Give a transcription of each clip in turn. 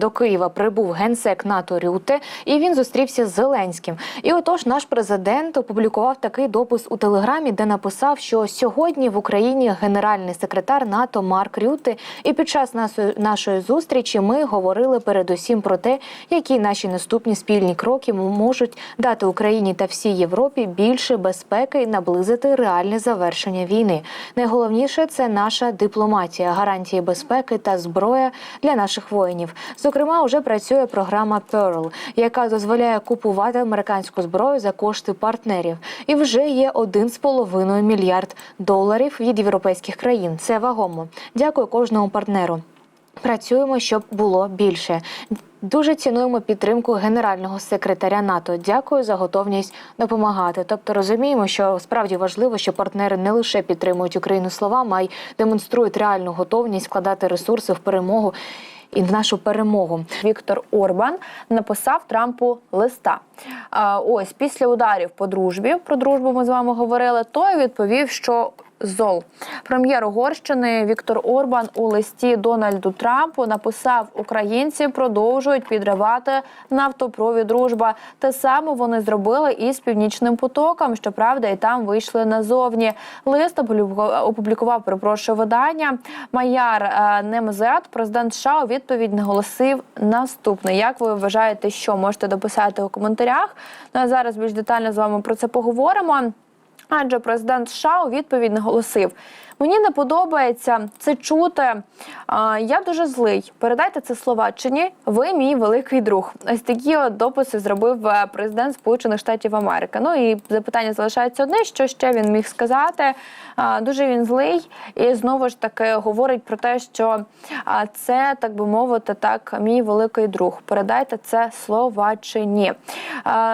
До Києва прибув генсек НАТО Рюте, і він зустрівся з Зеленським. І отож, наш президент опублікував такий допис у телеграмі, де написав, що сьогодні в Україні генеральний секретар НАТО Марк Рюте. І під час нашої, зустрічі ми говорили передусім про те, які наші наступні спільні кроки можуть дати Україні та всій Європі більше безпеки і наблизити реальне завершення війни. Найголовніше це наша дипломатія, гарантії безпеки та зброя для наших воїнів. Зокрема, вже працює програма Pearl, яка дозволяє купувати американську зброю за кошти партнерів. І вже є 1,5 мільярд доларів від європейських країн. Це вагомо. Дякую кожному партнеру. Працюємо, щоб було більше. Дуже цінуємо підтримку генерального секретаря НАТО. Дякую за готовність допомагати. Тобто розуміємо, що справді важливо, що партнери не лише підтримують Україну словами, а й демонструють реальну готовність складати ресурси в перемогу і в нашу перемогу. Віктор Орбан написав Трампу листа. Ось після ударів по дружбі про дружбу ми з вами говорили. Той відповів, що зол прем'єр Угорщини Віктор Орбан у листі Дональду Трампу написав: Українці продовжують підривати нафтопровід дружба. Те саме вони зробили і з північним потоком. Щоправда, і там вийшли назовні. Лист опублікував перепрошую видання. Маяр е, Немзет, президент США, у відповідь наголосив наступне. Як ви вважаєте, що можете дописати у коментарях? Ну а зараз більш детально з вами про це поговоримо. Адже президент США у відповідь наголосив: мені не подобається це чути. Я дуже злий. Передайте це Словаччині. Ви мій великий друг. Ось такі от дописи зробив е, президент Сполучених Штатів Америки. Ну і запитання залишається одне: що ще він міг сказати. Дуже він злий, і знову ж таки говорить про те, що це так би мовити, так мій великий друг. Передайте це Словаччині.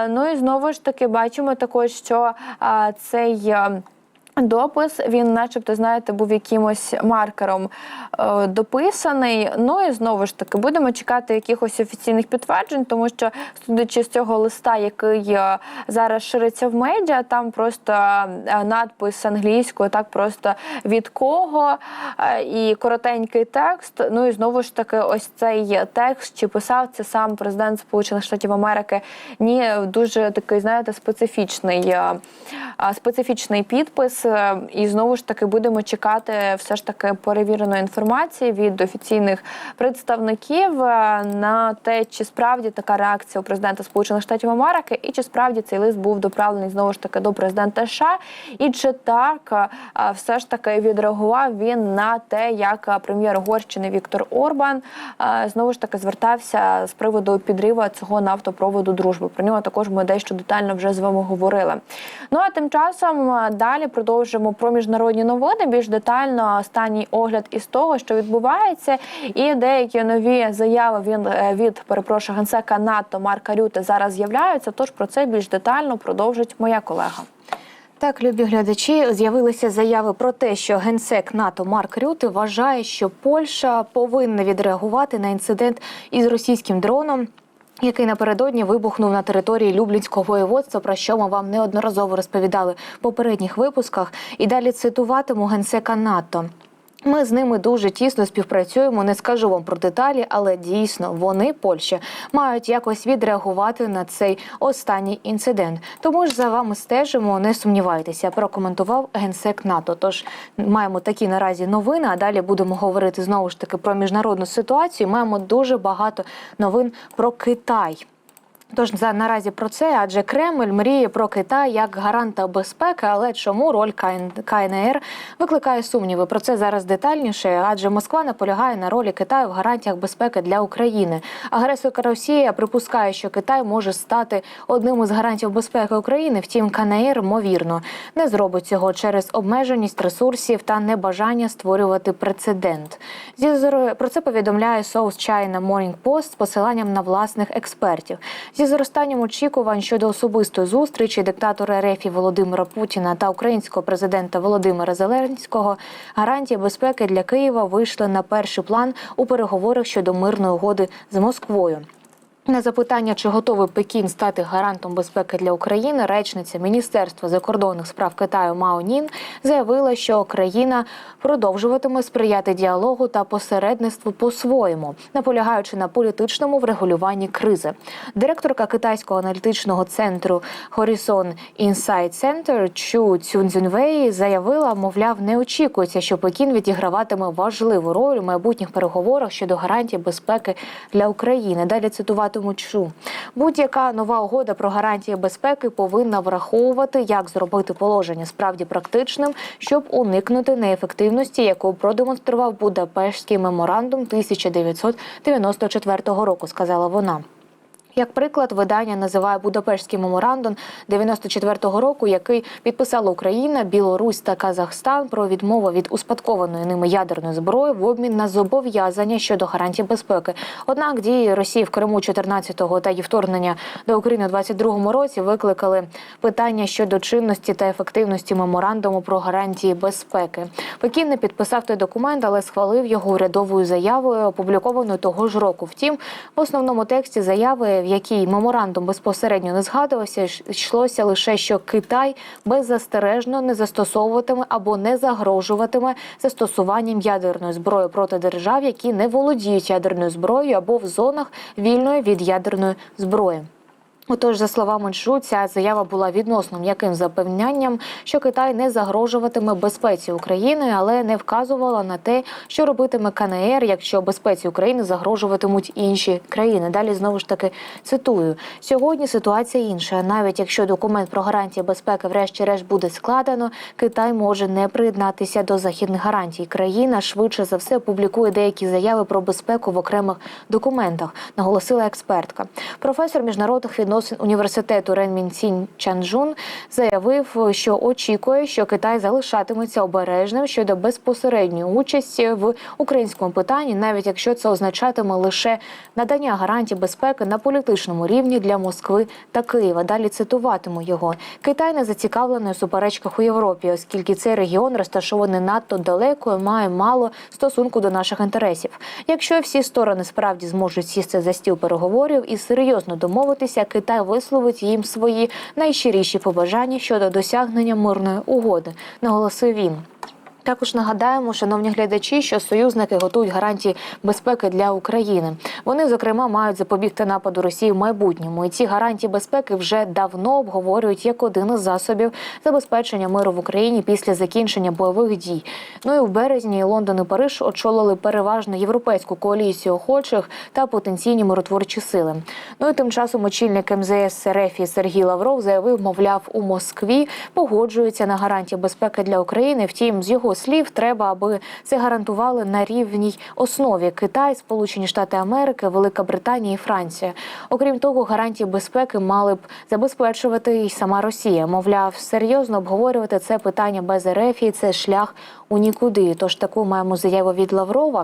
Ну і знову ж таки бачимо також, що а, цей. е, Допис він, начебто, знаєте, був якимось маркером е, дописаний. Ну і знову ж таки будемо чекати якихось офіційних підтверджень, тому що судячи з цього листа, який е, зараз шириться в медіа, там просто е, надпис англійською, так просто від кого е, і коротенький текст. Ну і знову ж таки, ось цей текст, чи писав це сам президент Сполучених Штатів Америки. Ні, дуже такий, знаєте, специфічний, е, специфічний підпис. Е, І знову ж таки будемо чекати все ж таки перевіреної інформації від офіційних представників е, на те, чи справді така реакція у президента Сполучених Штатів Америки, і чи справді цей лист був доправлений знову ж таки до президента США, і чи так е, все ж таки відреагував він на те, як прем'єр Угорщини Віктор Орбан знову ж таки звертався з приводу підриву цього нафтопроводу дружби. Про нього також ми дещо детально вже з вами говорили. Ну а тим часом е, далі продовжимо про міжнародні новини. Більш детально останній огляд із того, що відбувається, і деякі нові заяви він е, від перепрошую генсека НАТО Марка Рюте зараз з'являються. Тож про це більш детально продовжить моя колега. Так, любі глядачі, з'явилися заяви про те, що генсек НАТО Марк Рюте вважає, що Польща повинна відреагувати на інцидент із російським дроном. Який напередодні вибухнув на території Люблінського воєводства, про що ми вам неодноразово розповідали в попередніх випусках. І далі цитуватиму генсека НАТО. Ми з ними дуже тісно співпрацюємо. Не скажу вам про деталі, але дійсно вони, Польща, мають якось відреагувати на цей останній інцидент. Тому ж за вами стежимо, не сумнівайтеся. Прокоментував генсек НАТО. Тож маємо такі наразі новини. А далі будемо говорити знову ж таки про міжнародну ситуацію. Маємо дуже багато новин про Китай. Тож за наразі про це, адже Кремль мріє про Китай як гаранта безпеки, але чому роль КН... КНР викликає сумніви? Про це зараз детальніше, адже Москва наполягає на ролі Китаю в гарантіях безпеки для України. Агресорка Росія припускає, що Китай може стати одним із гарантів безпеки України. Втім, КНР ймовірно не зробить цього через обмеженість ресурсів та небажання створювати прецедент. Зі про це повідомляє South China Morning Post з посиланням на власних експертів. Зі зростанням очікувань щодо особистої зустрічі диктатора РФ Володимира Путіна та українського президента Володимира Зеленського гарантії безпеки для Києва вийшли на перший план у переговорах щодо мирної угоди з Москвою. На запитання, чи готовий Пекін стати гарантом безпеки для України, речниця Міністерства закордонних справ Китаю Мао Нін заявила, що країна продовжуватиме сприяти діалогу та посередництву по-своєму, наполягаючи на політичному врегулюванні кризи. Директорка китайського аналітичного центру Horizon Insight Center Чу Цюнзюнвей заявила, мовляв, не очікується, що Пекін відіграватиме важливу роль у майбутніх переговорах щодо гарантій безпеки для України. Далі цитуватиму Чу. Будь-яка нова угода про гарантії безпеки повинна враховувати, як зробити положення справді практичним, щоб уникнути неефективності, яку продемонстрував Будапештський меморандум 1994 року, сказала вона. Як приклад, видання називає Будапештський меморандум 94-го року, який підписала Україна, Білорусь та Казахстан про відмову від успадкованої ними ядерної зброї в обмін на зобов'язання щодо гарантій безпеки. Однак дії Росії в Криму 14-го та її вторгнення до України у 22-му році викликали питання щодо чинності та ефективності меморандуму про гарантії безпеки. Пекін не підписав той документ, але схвалив його урядовою заявою, опублікованою того ж року. Втім, в основному тексті заяви, в якій меморандум безпосередньо не згадувався, йшлося лише, що Китай беззастережно не застосовуватиме або не загрожуватиме застосуванням ядерної зброї проти держав, які не володіють ядерною зброєю або в зонах вільної від ядерної зброї. Отож, за словами Чжу, ця заява була відносно м'яким запевнянням, що Китай не загрожуватиме безпеці України, але не вказувала на те, що робитиме КНР, якщо безпеці України загрожуватимуть інші країни. Далі знову ж таки цитую: сьогодні ситуація інша. Навіть якщо документ про гарантії безпеки, врешті-решт, буде складено, Китай може не приєднатися до західних гарантій. Країна швидше за все публікує деякі заяви про безпеку в окремих документах, наголосила експертка. Професор міжнародних відносин університету Ренмін Цінь Чанжун заявив, що очікує, що Китай залишатиметься обережним щодо безпосередньої участі в українському питанні, навіть якщо це означатиме лише надання гарантій безпеки на політичному рівні для Москви та Києва. Далі цитуватиму його. Китай не зацікавлений у суперечках у Європі, оскільки цей регіон розташований надто далеко і має мало стосунку до наших інтересів. Якщо всі сторони справді зможуть сісти за стіл переговорів і серйозно домовитися, Китай висловить їм свої найщиріші побажання щодо досягнення мирної угоди, наголосив він. Також нагадаємо, шановні глядачі, що союзники готують гарантії безпеки для України. Вони, зокрема, мають запобігти нападу Росії в майбутньому. І ці гарантії безпеки вже давно обговорюють як один із засобів забезпечення миру в Україні після закінчення бойових дій. Ну і в березні Лондон і Париж очолили переважно європейську коаліцію охочих та потенційні миротворчі сили. Ну і тим часом очільник МЗС РФ Сергій Лавров заявив, мовляв, у Москві погоджуються на гарантії безпеки для України. Втім, з його слів, треба, аби це гарантували на рівній основі Китай, Сполучені Штати Америки, Велика Британія і Франція. Окрім того, гарантії безпеки мали б забезпечувати і сама Росія. Мовляв, серйозно обговорювати це питання без РФ – це шлях у нікуди. Тож таку маємо заяву від Лаврова.